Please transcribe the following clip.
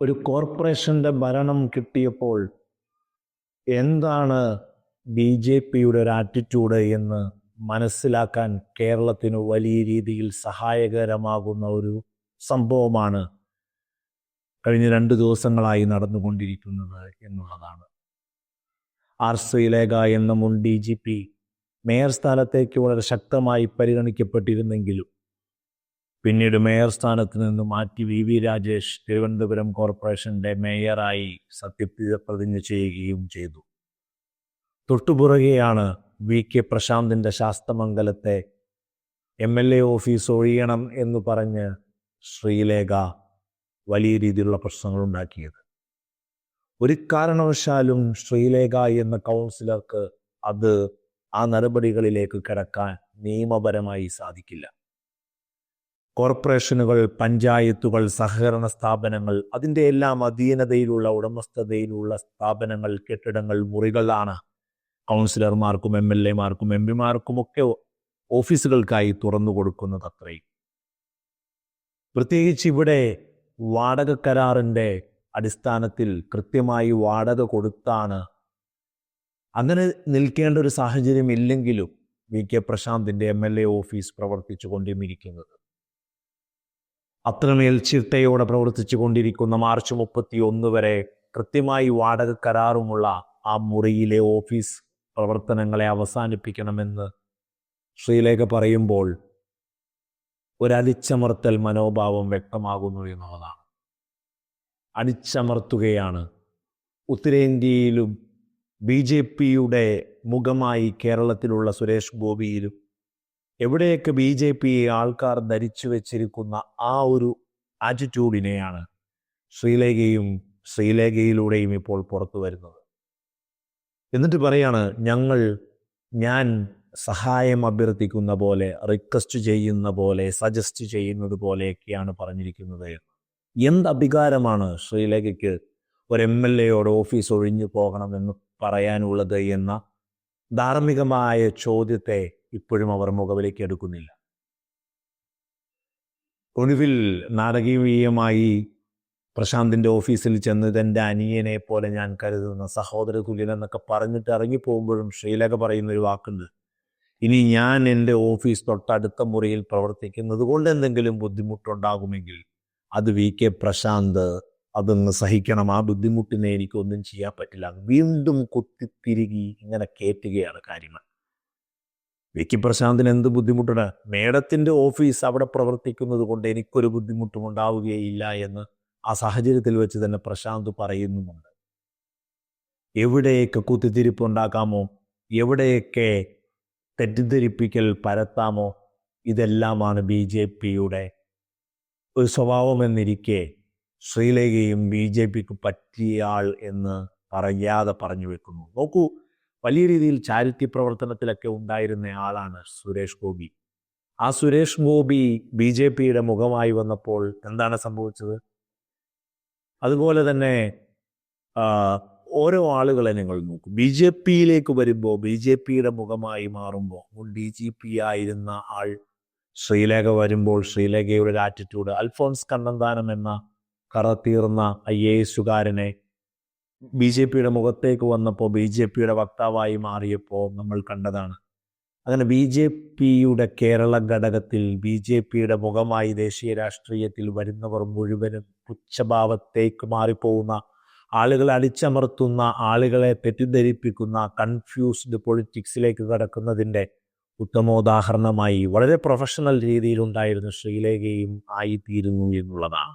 ഒരു കോർപ്പറേഷന്റെ ഭരണം കിട്ടിയപ്പോൾ എന്താണ് ബി ജെ പിയുടെ ഒരു ആറ്റിറ്റ്യൂഡ് എന്ന് മനസ്സിലാക്കാൻ കേരളത്തിന് വലിയ രീതിയിൽ സഹായകരമാകുന്ന ഒരു സംഭവമാണ് കഴിഞ്ഞ രണ്ട് ദിവസങ്ങളായി നടന്നുകൊണ്ടിരിക്കുന്നത് എന്നുള്ളതാണ്. ആർ ശ്രീലേഖ എന്ന മുൻ ഡി ജി പി മേയർ സ്ഥാനത്തേക്ക് വളരെ ശക്തമായി പരിഗണിക്കപ്പെട്ടിരുന്നെങ്കിലും പിന്നീട് മേയർ സ്ഥാനത്ത് നിന്ന് മാറ്റി വി. വി. രാജേഷ് തിരുവനന്തപുരം കോർപ്പറേഷന്റെ മേയറായി സത്യപ്രതിജ്ഞ ചെയ്യുകയും ചെയ്തു. തൊട്ടുപുറകെയാണ് വി. കെ. പ്രശാന്തിന്റെ ശാസ്തമംഗലത്തെ എം. എൽ. എ ഓഫീസ് ഒഴിയണം എന്ന് പറഞ്ഞ് ശ്രീലേഖ വലിയ രീതിയിലുള്ള പ്രശ്നങ്ങൾ ഉണ്ടാക്കിയത്. ഒരു കാരണവശാലും ശ്രീലേഖ എന്ന കൗൺസിലർക്ക് അത് ആ നടപടികളിലേക്ക് കിടക്കാൻ നിയമപരമായി സാധിക്കില്ല. കോർപ്പറേഷനുകൾ പഞ്ചായത്തുകൾ സഹകരണ സ്ഥാപനങ്ങൾ അതിന്റെ എല്ലാം അധീനതയിലുള്ള ഉടമസ്ഥതയിലുള്ള സ്ഥാപനങ്ങൾ കെട്ടിടങ്ങൾ മുറികളാണ്. കൗൺസിലർമാർക്കും എം എൽ എമാർക്കും എം പിമാർക്കും ഒക്കെ ഓഫീസുകൾക്കായി തുറന്നു കൊടുക്കുന്നത് അത്രയും. പ്രത്യേകിച്ച് ഇവിടെ വാടക കരാറിന്റെ അടിസ്ഥാനത്തിൽ കൃത്യമായി വാടക കൊടുത്താണ്. അങ്ങനെ നിൽക്കേണ്ട ഒരു സാഹചര്യം ഇല്ലെങ്കിലും വി കെ പ്രശാന്തിന്റെ എം എൽ എ ഓഫീസ് പ്രവർത്തിച്ചു കൊണ്ടിരിക്കുന്നത്. അത്രമേൽ ചിട്ടയോടെ പ്രവർത്തിച്ചു കൊണ്ടിരിക്കുന്ന മാർച്ച് മുപ്പത്തി ഒന്ന് വരെ കൃത്യമായി വാടക കരാറുമുള്ള ആ മുറിയിലെ ഓഫീസ് പ്രവർത്തനങ്ങളെ അവസാനിപ്പിക്കണമെന്ന് ശ്രീലേഖ പറയുമ്പോൾ ഒരടിച്ചമർത്തൽ മനോഭാവം വ്യക്തമാകുന്നു എന്നുള്ളതാണ്. അടിച്ചമർത്തുകയാണ്. ഉത്തരേന്ത്യയിലും ബി ജെ പിയുടെ മുഖമായി കേരളത്തിലുള്ള സുരേഷ് ഗോപിയിലും എവിടെയൊക്കെ ബി ജെ പി ആൾക്കാർ ധരിച്ചു വെച്ചിരിക്കുന്ന ആ ഒരു ആറ്റിറ്റ്യൂഡിനെയാണ് ശ്രീലേഖയും ശ്രീലേഖയിലൂടെയും ഇപ്പോൾ പുറത്തു വരുന്നത്. എന്നിട്ട് പറയാണ് ഞങ്ങൾ ഞാൻ സഹായം അഭ്യർത്ഥിക്കുന്ന പോലെ റിക്വസ്റ്റ് ചെയ്യുന്ന പോലെ സജസ്റ്റ് ചെയ്യുന്നത് പോലെയൊക്കെയാണ് പറഞ്ഞിരിക്കുന്നത് എന്ത് അധികാരമാണ് ശ്രീലേഖയ്ക്ക് ഒരു എം എൽ എയോട് ഓഫീസ് ഒഴിഞ്ഞു പോകണമെന്ന് പറയാനുള്ളത് എന്ന ധാർമ്മികമായ ചോദ്യത്തെ ഇപ്പോഴും അവർ മുഖവിലേക്ക് എടുക്കുന്നില്ല ഒടുവിൽ നാടകീയമായി പ്രശാന്തിന്റെ ഓഫീസിൽ ചെന്ന് തന്റെ അനിയനെ പോലെ ഞാൻ കരുതുന്ന സഹോദര തുല്യൻ എന്നൊക്കെ പറഞ്ഞിട്ട് ഇറങ്ങിപ്പോകുമ്പോഴും ശ്രീലേഖ പറയുന്ന ഒരു വാക്കുണ്ട്. ഇനി ഞാൻ എന്റെ ഓഫീസ് തൊട്ടടുത്ത മുറിയിൽ പ്രവർത്തിക്കുന്നത് കൊണ്ട് എന്തെങ്കിലും ബുദ്ധിമുട്ടുണ്ടാകുമെങ്കിൽ അത് വി. കെ. പ്രശാന്ത് അതൊന്ന് സഹിക്കണം. ആ ബുദ്ധിമുട്ടിനെ എനിക്കൊന്നും ചെയ്യാൻ പറ്റില്ല. വീണ്ടും കുത്തിത്തിരുകി ഇങ്ങനെ കയറ്റുകയാണ് കാര്യങ്ങൾ. വി കെ പ്രശാന്തിന് എന്ത് ബുദ്ധിമുട്ടാണ്? മേഡത്തിന്റെ ഓഫീസ് അവിടെ പ്രവർത്തിക്കുന്നത് കൊണ്ട് എനിക്കൊരു ബുദ്ധിമുട്ടും ഉണ്ടാവുകയില്ല എന്ന് ആ സാഹചര്യത്തിൽ വെച്ച് തന്നെ പ്രശാന്ത് പറയുന്നുമുണ്ട്. എവിടെയൊക്കെ കുത്തിത്തിരിപ്പ് ഉണ്ടാക്കാമോ? എവിടെയൊക്കെ തെറ്റിദ്ധരിപ്പിക്കൽ പരത്താമോ? ഇതെല്ലാമാണ് ബി ജെ പിയുടെ ഒരു സ്വഭാവമെന്നിരിക്കെ ശ്രീലേഖയും ബി ജെ പിക്ക് പറ്റിയ ആൾ എന്ന് പറയാതെ പറഞ്ഞു വെക്കുന്നു. നോക്കൂ വലിയ രീതിയിൽ ചാരിറ്റി പ്രവർത്തനത്തിലൊക്കെ ഉണ്ടായിരുന്ന ആളാണ് സുരേഷ് ഗോപി. ആ സുരേഷ് ഗോപി ബി ജെ പിയുടെ മുഖമായി വന്നപ്പോൾ എന്താണ് സംഭവിച്ചത്? അതുപോലെ തന്നെ ഓരോ ആളുകളെ നിങ്ങൾ നോക്കും. ബി ജെ പിയിലേക്ക് വരുമ്പോൾ ബി ജെ പിയുടെ മുഖമായി മാറുമ്പോൾ ഡി ജി പി ആയിരുന്ന ആൾ ശ്രീലേഖ വരുമ്പോൾ ശ്രീലേഖയുടെ ഒരു ആറ്റിറ്റ്യൂഡ് അൽഫോൺസ് കണ്ണന്താനം എന്ന കറത്തീർന്ന ഐ എ എസുകാരനെ ബി ജെ പിയുടെ മുഖത്തേക്ക് വന്നപ്പോൾ ബി ജെ പിയുടെ വക്താവായി മാറിയപ്പോൾ നമ്മൾ കണ്ടതാണ്. അങ്ങനെ ബി ജെ പിയുടെ കേരള ഘടകത്തിൽ ബി ജെ പിയുടെ മുഖമായി ദേശീയ രാഷ്ട്രീയത്തിൽ വരുന്നവർ മുഴുവനും പുച്ഛഭാവത്തേക്ക് മാറിപ്പോകുന്ന ആളുകളെ അടിച്ചമർത്തുന്ന ആളുകളെ തെറ്റിദ്ധരിപ്പിക്കുന്ന കൺഫ്യൂസ്ഡ് പൊളിറ്റിക്സിലേക്ക് കടക്കുന്നതിന്റെ ഉത്തമോദാഹരണമായി വളരെ പ്രൊഫഷണൽ രീതിയിലുണ്ടായിരുന്ന ശ്രീലേഖയും ആയിത്തീരുന്നു എന്നുള്ളതാണ്.